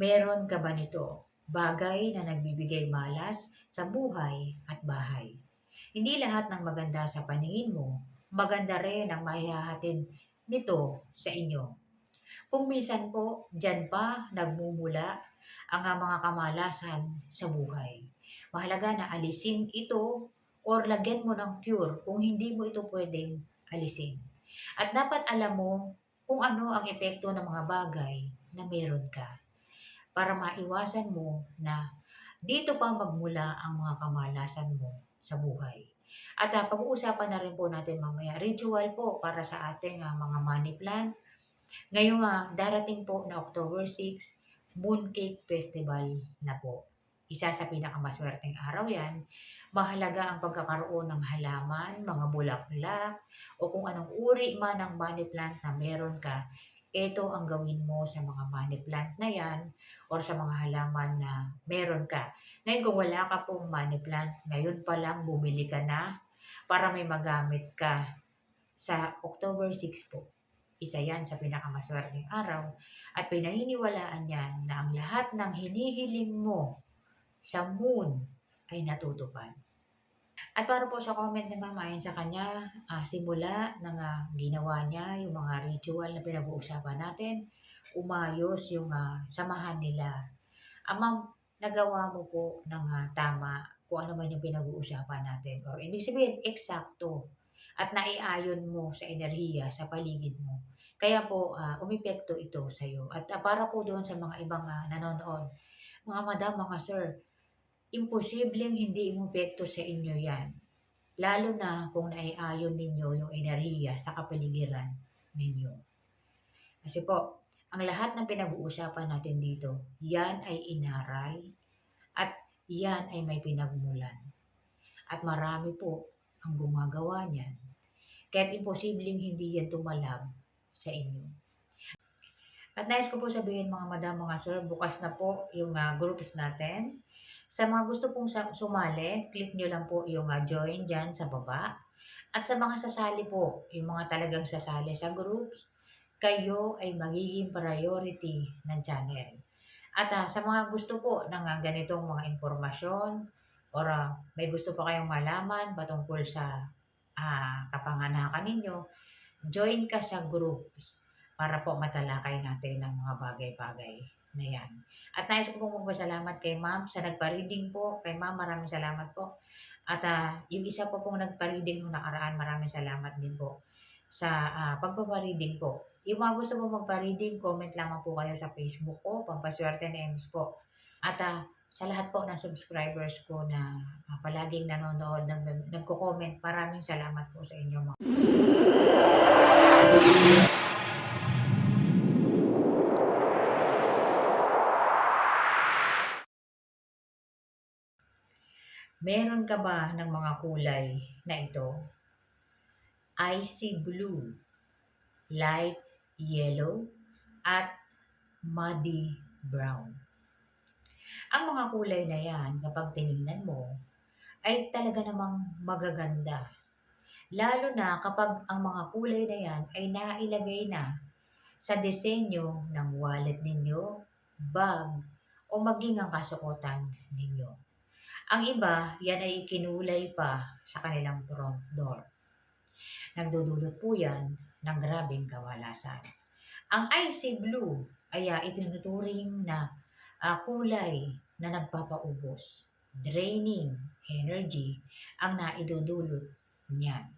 Meron ka ba nito? Bagay na nagbibigay malas sa buhay at bahay. Hindi lahat ng maganda sa paningin mo, maganda rin ang maihahatid nito sa inyo. Kung minsan po, dyan pa nagmumula ang mga kamalasan sa buhay. Mahalaga na alisin ito or lagyan mo ng cure kung hindi mo ito pwedeng alisin. At dapat alam mo kung ano ang epekto ng mga bagay na meron ka para maiwasan mo na dito pa magmula ang mga kamalasan mo sa buhay. At uh, pag-uusapan na rin po natin mamaya, ritual po para sa ating uh, mga money plan. Ngayong uh, darating po na October 6, Mooncake Festival na po. Isa sa pinakamaswerteng araw yan. Mahalaga ang pagkakaroon ng halaman, mga bulaklak, o kung anong uri man ng money plant na meron ka ito ang gawin mo sa mga money plant na yan or sa mga halaman na meron ka. Ngayon kung wala ka pong money plant, ngayon pa lang bumili ka na para may magamit ka sa October 6 po. Isa yan sa pinakamaswerteng araw at pinaniniwalaan yan na ang lahat ng hinihiling mo sa moon ay natutupad. At para po sa comment ni Mama, ayon sa kanya, uh, simula ng uh, ginawa niya, yung mga ritual na pinag-uusapan natin, umayos yung uh, samahan nila. Ah, ma'am, nagawa mo po ng uh, tama kung ano man yung pinag-uusapan natin. Or ibig sabihin, eksakto. At naiayon mo sa enerhiya, sa paligid mo. Kaya po, uh, umepekto ito sa iyo. At uh, para po doon sa mga ibang uh, nanonood, mga madam, mga sir, imposibleng hindi umepekto sa inyo yan. Lalo na kung naiayon ninyo yung enerhiya sa kapaligiran ninyo. Kasi po, ang lahat ng pinag-uusapan natin dito, yan ay inaral at yan ay may pinagmulan. At marami po ang gumagawa niyan. Kahit imposibleng hindi yan tumalab sa inyo. At nais ko po sabihin mga madam, mga sir, bukas na po yung uh, groups natin sa mga gusto pong sumali, click nyo lang po yung uh, join dyan sa baba. At sa mga sasali po, yung mga talagang sasali sa groups, kayo ay magiging priority ng channel. At uh, sa mga gusto po ng uh, ganitong mga impormasyon or uh, may gusto pa kayong malaman patungkol sa uh, kapanganakan ninyo, join ka sa groups para po matalakay natin ang mga bagay-bagay na yan. At nais ko pong magpasalamat kay ma'am sa nagpa-reading po. Kay ma'am, maraming salamat po. At uh, yung isa po pong nagpa-reading nung nakaraan, maraming salamat din po sa uh, pagpapa-reading po. Yung mga gusto po magpa-reading, comment lamang po kayo sa Facebook ko, Pampaswerte na Ems po. At uh, sa lahat po ng subscribers ko na uh, palaging nanonood, nag nagko-comment, maraming salamat po sa inyo mga Meron ka ba ng mga kulay na ito? Icy blue, light yellow, at muddy brown. Ang mga kulay na yan, kapag tinignan mo, ay talaga namang magaganda. Lalo na kapag ang mga kulay na yan ay nailagay na sa disenyo ng wallet ninyo, bag, o maging ang kasuotan ninyo. Ang iba, yan ay ikinulay pa sa kanilang front door. Nagdudulot po yan ng grabing kawalasan. Ang icy blue ay uh, itinuturing na uh, kulay na nagpapaubos, draining energy ang naidudulot niyan.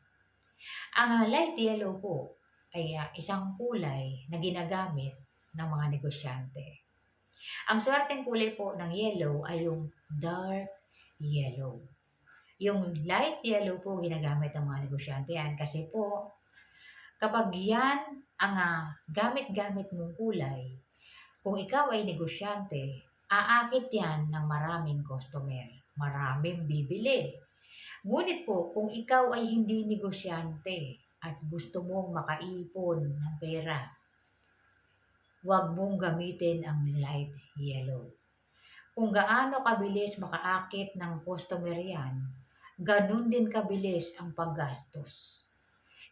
Ang uh, light yellow po ay uh, isang kulay na ginagamit ng mga negosyante. Ang swerteng kulay po ng yellow ay yung dark yellow. Yung light yellow po ginagamit ng mga negosyante yan kasi po kapag yan ang uh, gamit-gamit mong kulay, kung ikaw ay negosyante, aakit yan ng maraming customer, maraming bibili. Ngunit po, kung ikaw ay hindi negosyante at gusto mong makaipon ng pera, huwag mong gamitin ang light yellow kung gaano kabilis makaakit ng customer yan, ganun din kabilis ang paggastos.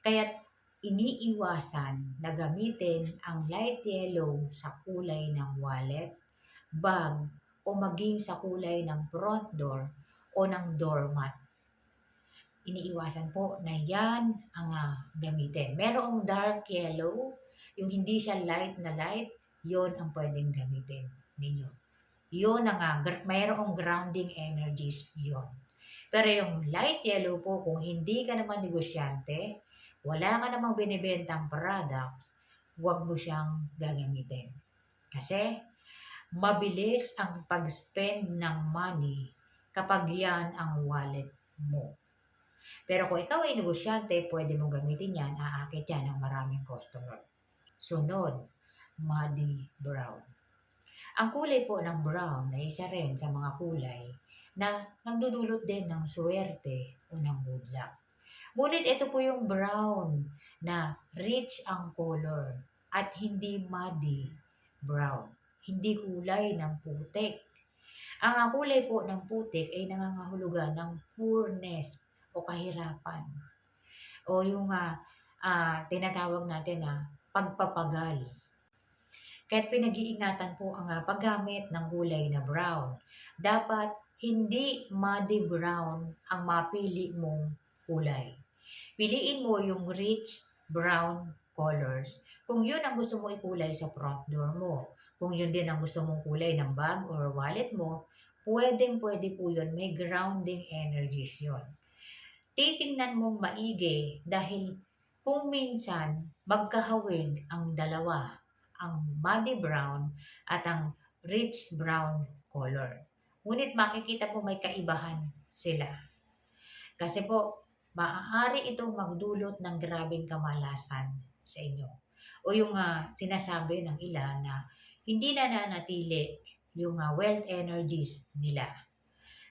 Kaya iniiwasan na gamitin ang light yellow sa kulay ng wallet bag, o maging sa kulay ng front door o ng doormat. Iniiwasan po na yan ang ah, gamitin. Merong dark yellow, yung hindi siya light na light, yon ang pwedeng gamitin ninyo. Yun ang uh, gr- mayroong grounding energies yon. Pero yung light yellow po, kung hindi ka naman negosyante, wala ka namang binibentang products, huwag mo siyang gagamitin. Kasi mabilis ang pag-spend ng money kapag yan ang wallet mo. Pero kung ikaw ay negosyante, pwede mong gamitin yan, aakit yan ng maraming customer. Sunod, muddy brown. Ang kulay po ng brown ay isa rin sa mga kulay na nagdudulot din ng swerte o ng good luck. Ngunit ito po yung brown na rich ang color at hindi muddy brown. Hindi kulay ng putik. Ang kulay po ng putik ay nangangahulugan ng poorness o kahirapan. O yung uh, uh, tinatawag natin na uh, pagpapagal. Kahit pinag-iingatan po ang paggamit ng gulay na brown. Dapat hindi muddy brown ang mapili mong kulay. Piliin mo yung rich brown colors kung yun ang gusto mo ikulay sa front door mo. Kung yun din ang gusto mong kulay ng bag or wallet mo, pwedeng pwede po yun. May grounding energies yun. Titingnan mong maigi dahil kung minsan magkahawig ang dalawa, ang muddy brown at ang rich brown color. Ngunit makikita mo may kaibahan sila. Kasi po, maaari itong magdulot ng grabing kamalasan sa inyo. O yung uh, sinasabi ng ilan na hindi na nanatili yung uh, wealth energies nila.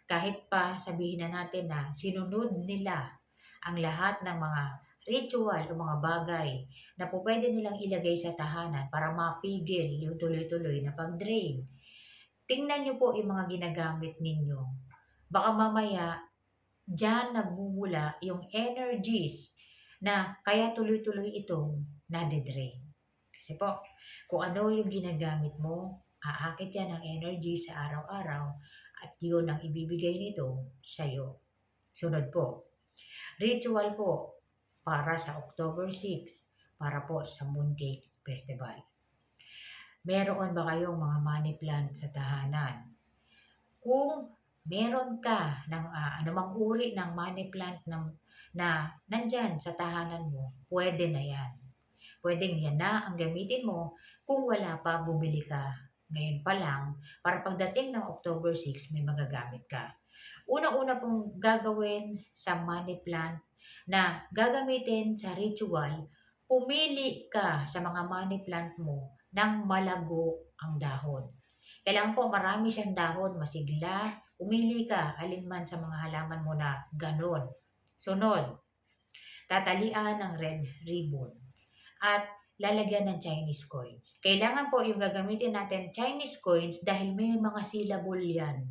Kahit pa sabihin na natin na sinunod nila ang lahat ng mga ritual o mga bagay na po pwede nilang ilagay sa tahanan para mapigil yung tuloy-tuloy na pag-drain. Tingnan nyo po yung mga ginagamit ninyo. Baka mamaya Diyan nagmumula yung energies na kaya tuloy-tuloy itong nade-drain. Kasi po, kung ano yung ginagamit mo, aakit yan ng energy sa araw-araw at yun ang ibibigay nito sa iyo. Sunod po, ritual po para sa October 6 para po sa Mooncake Festival. Meron ba kayong mga money plant sa tahanan? Kung meron ka ng uh, anumang uri ng money plant ng, na nandyan sa tahanan mo, pwede na yan. Pwedeng yan na ang gamitin mo kung wala pa, bumili ka ngayon pa lang para pagdating ng October 6, may magagamit ka. Una-una pong gagawin sa money plant na gagamitin sa ritual, pumili ka sa mga money plant mo ng malago ang dahon. Kailangan po marami siyang dahon, masigla, Umili ka alinman sa mga halaman mo na ganon. Sunod, tatalian ng red ribbon at lalagyan ng Chinese coins. Kailangan po yung gagamitin natin Chinese coins dahil may mga syllable yan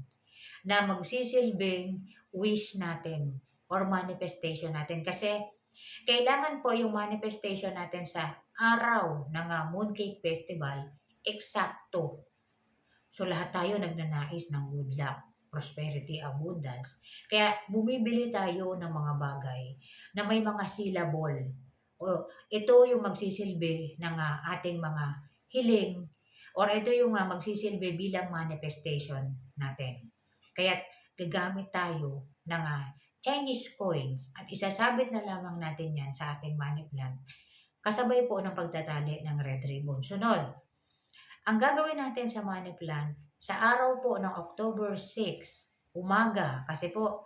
na magsisilbing wish natin or manifestation natin. Kasi kailangan po yung manifestation natin sa araw ng uh, Mooncake Festival eksakto. So lahat tayo nagnanais ng good luck prosperity, abundance. Kaya bumibili tayo ng mga bagay na may mga syllable. O ito yung magsisilbi ng uh, ating mga hiling or ito yung uh, magsisilbi bilang manifestation natin. Kaya gagamit tayo ng uh, Chinese coins. At isasabit na lamang natin yan sa ating money plant kasabay po ng pagtatali ng red ribbon. Sunod, ang gagawin natin sa money plant, sa araw po ng October 6, umaga, kasi po,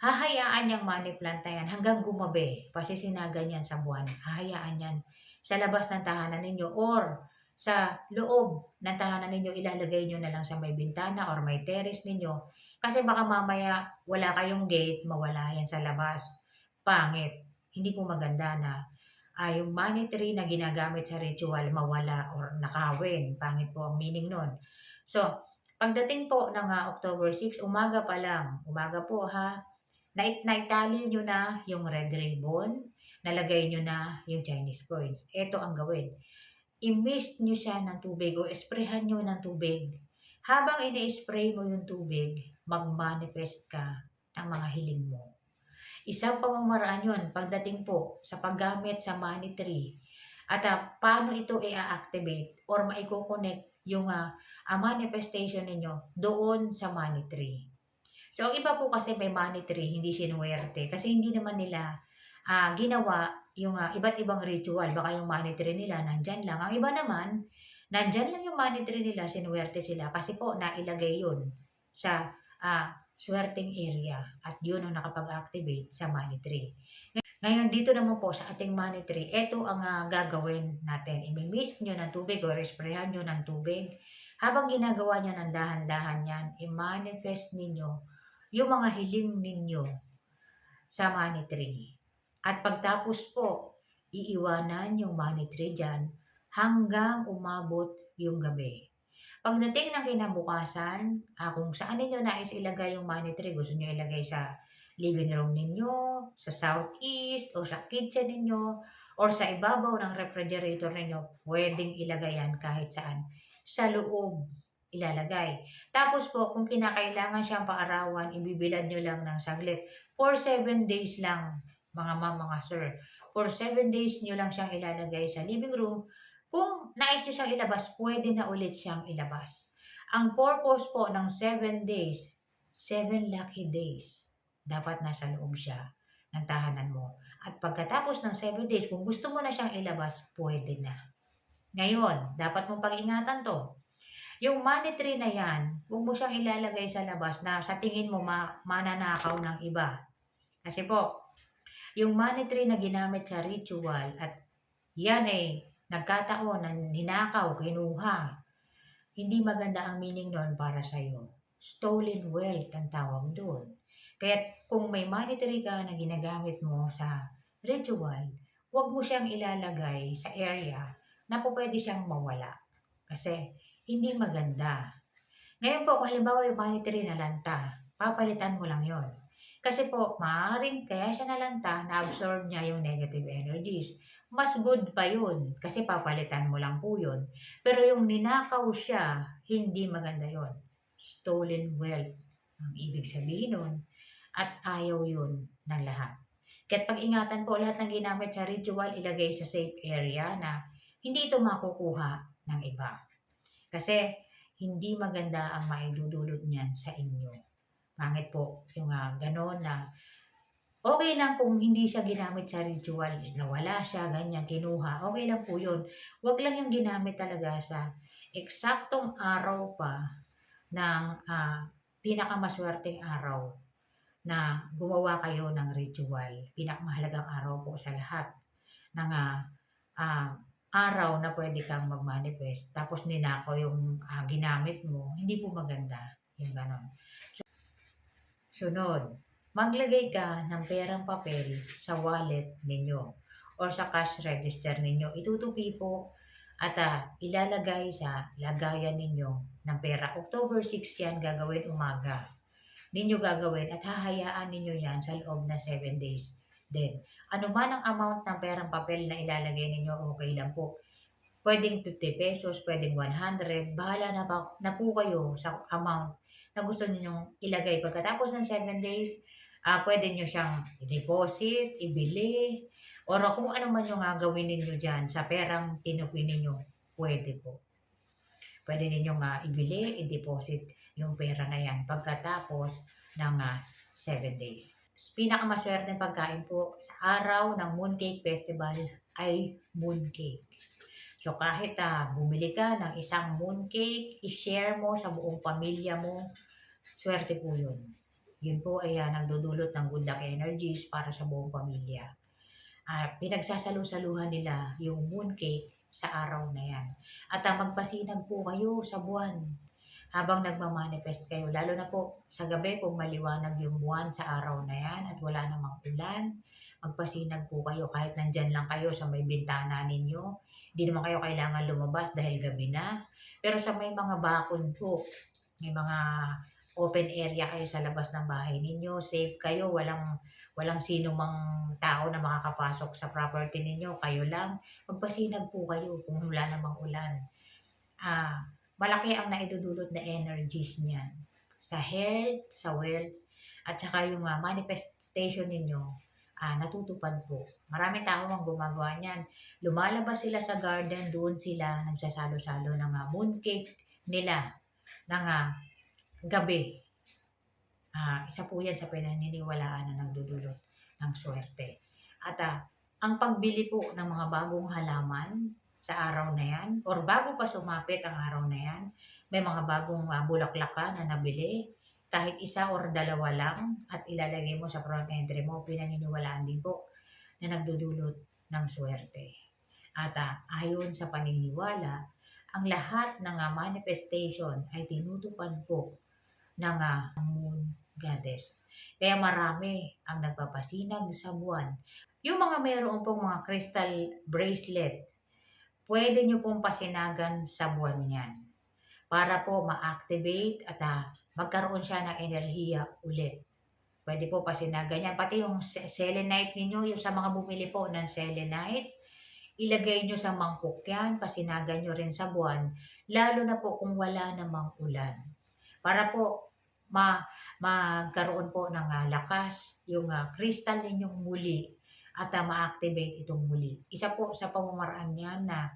hahayaan niyang money plant na yan hanggang gumabi, pasisinagan yan sa buwan, hahayaan yan sa labas ng tahanan ninyo or sa loob ng tahanan ninyo, ilalagay nyo na lang sa may bintana or may terrace ninyo. Kasi baka mamaya wala kayong gate, mawala yan sa labas. Pangit. Hindi po maganda na uh, yung money tree na ginagamit sa ritual mawala or nakawin. Pangit po ang meaning nun. So, pagdating po ng uh, October 6, umaga pa lang, umaga po ha, nait naitali nyo na yung red ribbon, nalagay nyo na yung Chinese coins. Ito ang gawin. I-mist nyo siya ng tubig o esprehan nyo ng tubig Habang ini-spray mo yung tubig, mag-manifest ka ng mga hiling mo. Isang pamamaraan yun pagdating po sa paggamit sa money tree at ah, paano ito i-activate or maiko-connect yung ah, ah, manifestation ninyo doon sa money tree. So, ang iba po kasi may money tree, hindi sinuwerte. Kasi hindi naman nila ah, ginawa yung ah, iba't ibang ritual. Baka yung money tree nila nandyan lang. Ang iba naman, nandyan lang yung money tree nila, sinuwerte sila. Kasi po, nailagay yun sa ah, swerteng area. At yun ang nakapag-activate sa money tree. Ngayon, dito naman po sa ating money tree, ito ang ah, gagawin natin. I-mist nyo ng tubig o resprehan nyo ng tubig. Habang ginagawa nyo ng dahan-dahan yan, i-manifest ninyo yung mga hiling ninyo sa money tree. At pagtapos po, iiwanan yung money tree dyan hanggang umabot yung gabi. Pagdating ng kinabukasan, ah, kung saan ninyo nais ilagay yung money gusto nyo ilagay sa living room ninyo, sa southeast, o sa kitchen ninyo, or sa ibabaw ng refrigerator ninyo, pwedeng ilagay yan kahit saan. Sa loob ilalagay. Tapos po, kung kinakailangan siyang paarawan, ibibilad nyo lang ng saglit. For 7 days lang, mga mama, mga sir. For 7 days nyo lang siyang ilalagay sa living room. Kung nais nyo siyang ilabas, pwede na ulit siyang ilabas. Ang purpose po ng 7 days, 7 lucky days. Dapat nasa loob siya ng tahanan mo. At pagkatapos ng 7 days, kung gusto mo na siyang ilabas, pwede na. Ngayon, dapat mong pag-ingatan to. Yung money tree na yan, huwag mo siyang ilalagay sa labas na sa tingin mo ma- mananakaw ng iba. Kasi po, yung money tree na ginamit sa ritual at yan ay nagkataon na ninakaw, kinuha. Hindi maganda ang meaning nun para sa'yo. Stolen wealth ang tawag doon. Kaya kung may money tree ka na ginagamit mo sa ritual, huwag mo siyang ilalagay sa area na po pwede siyang mawala. Kasi hindi maganda. Ngayon po, kung halimbawa yung money tree na lanta, papalitan mo lang yon. Kasi po, maaaring kaya siya nalanta, na-absorb niya yung negative energies. Mas good pa yun, kasi papalitan mo lang po yun. Pero yung ninakaw siya, hindi maganda yon. Stolen wealth ang ibig sabihin nun. At ayaw yun ng lahat. Kaya't pag-ingatan po lahat ng ginamit sa ritual, ilagay sa safe area na hindi ito makukuha ng iba. Kasi hindi maganda ang maidudulot niyan sa inyo. Pangit po yung uh, gano'n na okay lang kung hindi siya ginamit sa ritual, nawala siya, ganyan, kinuha, okay lang po yun. Huwag lang yung ginamit talaga sa eksaktong araw pa ng uh, pinakamaswerteng araw na gumawa kayo ng ritual. Pinakamahalagang araw po sa lahat ng uh, uh, araw na pwede kang mag-manifest. Tapos ninakaw yung uh, ginamit mo. Hindi po maganda yung ganon. Sunod, maglagay ka ng perang papel sa wallet ninyo or sa cash register ninyo. Itutupi po at uh, ilalagay sa lagayan ninyo ng pera. October 6 yan gagawin umaga ninyo gagawin at hahayaan ninyo yan sa loob na 7 days din. Ano man ang amount ng perang papel na ilalagay ninyo, okay lang po. Pwedeng 50 pesos, pwedeng 100, bahala na, pa, na po kayo sa amount na gusto ninyong ilagay. Pagkatapos ng 7 days, uh, pwede nyo siyang i-deposit, ibili, o kung ano man yung gagawin ninyo dyan sa perang tinupi ninyo, pwede po. Pwede ninyong uh, ibili, i-deposit yung pera na yan pagkatapos ng 7 uh, ah, days. Pinakamaswerte pagkain po sa araw ng Mooncake Festival ay mooncake. So kahit uh, bumili ka ng isang mooncake, i-share mo sa buong pamilya mo, swerte po yun. Yun po ay uh, nagdudulot ng good luck energies para sa buong pamilya. Uh, pinagsasalu-saluhan nila yung mooncake sa araw na yan. At uh, magpasinag po kayo sa buwan habang nagmamanifest kayo. Lalo na po sa gabi kung maliwanag yung buwan sa araw na yan at wala namang ulan, magpasinag po kayo kahit nandyan lang kayo sa may bintana ninyo. Hindi naman kayo kailangan lumabas dahil gabi na. Pero sa may mga bakod po, may mga open area kayo sa labas ng bahay ninyo, safe kayo, walang walang sino mang tao na makakapasok sa property ninyo, kayo lang, magpasinag po kayo kung wala namang ulan. Ah, malaki ang naidudulot na energies niyan sa health, sa wealth, at saka yung ah, manifestation ninyo ah, natutupad po. Maraming tao ang gumagawa niyan. Lumalabas sila sa garden, doon sila nagsasalo-salo ng ah, mooncake nila ng ah, gabi. Ah, isa po yan sa pinaniniwalaan na nagdudulot ng swerte. At ah, ang pagbili po ng mga bagong halaman sa araw na yan, or bago pa sumapit ang araw na yan, may mga bagong ah, bulaklak na nabili, kahit isa or dalawa lang, at ilalagay mo sa front entry mo, pinaniniwalaan din po na nagdudulot ng swerte. At ah, ayon sa paniniwala, ang lahat ng ah, manifestation ay tinutupad po ng ah, moon goddess. Kaya marami ang nagpapasinag sa buwan. Yung mga mayroon pong mga crystal bracelet, pwede nyo pong pasinagan sa buwan yan para po ma-activate at ah, magkaroon siya ng enerhiya ulit. Pwede po pasinagan yan. Pati yung se- selenite ninyo, yung sa mga bumili po ng selenite, ilagay nyo sa mangkok yan, pasinagan nyo rin sa buwan, lalo na po kung wala namang ulan. Para po ma magkaroon po ng ah, lakas yung ah, crystal ninyong muli at ah, ma-activate itong muli. Isa po sa pamamaraan niyan na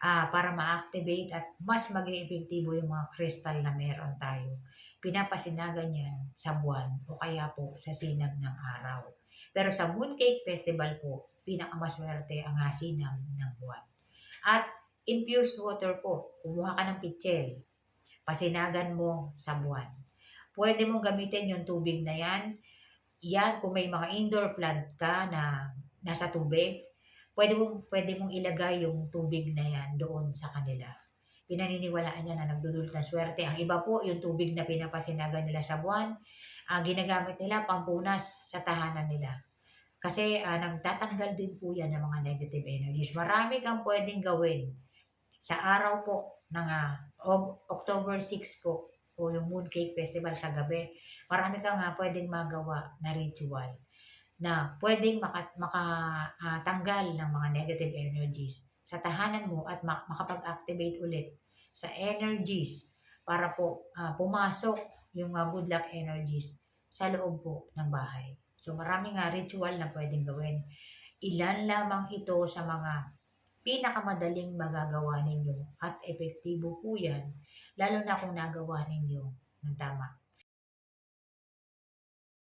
ah, para ma-activate at mas maging epektibo yung mga crystal na meron tayo. Pinapasinagan yan sa buwan o kaya po sa sinag ng araw. Pero sa Mooncake Festival po, pinakamaswerte ang ah, sinag ng buwan. At infused water po, kumuha ka ng pitchel, pasinagan mo sa buwan. Pwede mong gamitin yung tubig na yan. Yan, kung may mga indoor plant ka na nasa tubig, pwede mong, pwede mong ilagay yung tubig na yan doon sa kanila. Pinaniniwalaan niya na nagdudulot ng swerte. Ang iba po, yung tubig na pinapasinagan nila sa buwan, ang ginagamit nila pampunas sa tahanan nila. Kasi ah, nagtatanggal din po yan ng mga negative energies. Marami kang pwedeng gawin sa araw po ng Og- October 6 po o yung Mooncake Festival sa gabi. Marami kang nga pwedeng magawa na ritual na pwedeng maka, makatanggal ng mga negative energies sa tahanan mo at ma- makapag-activate ulit sa energies para po ah, pumasok yung ah, good luck energies sa loob po ng bahay. So maraming nga ritual na pwedeng gawin. Ilan lamang ito sa mga pinakamadaling magagawa ninyo at epektibo po yan, lalo na kung nagawa ninyo ng tama.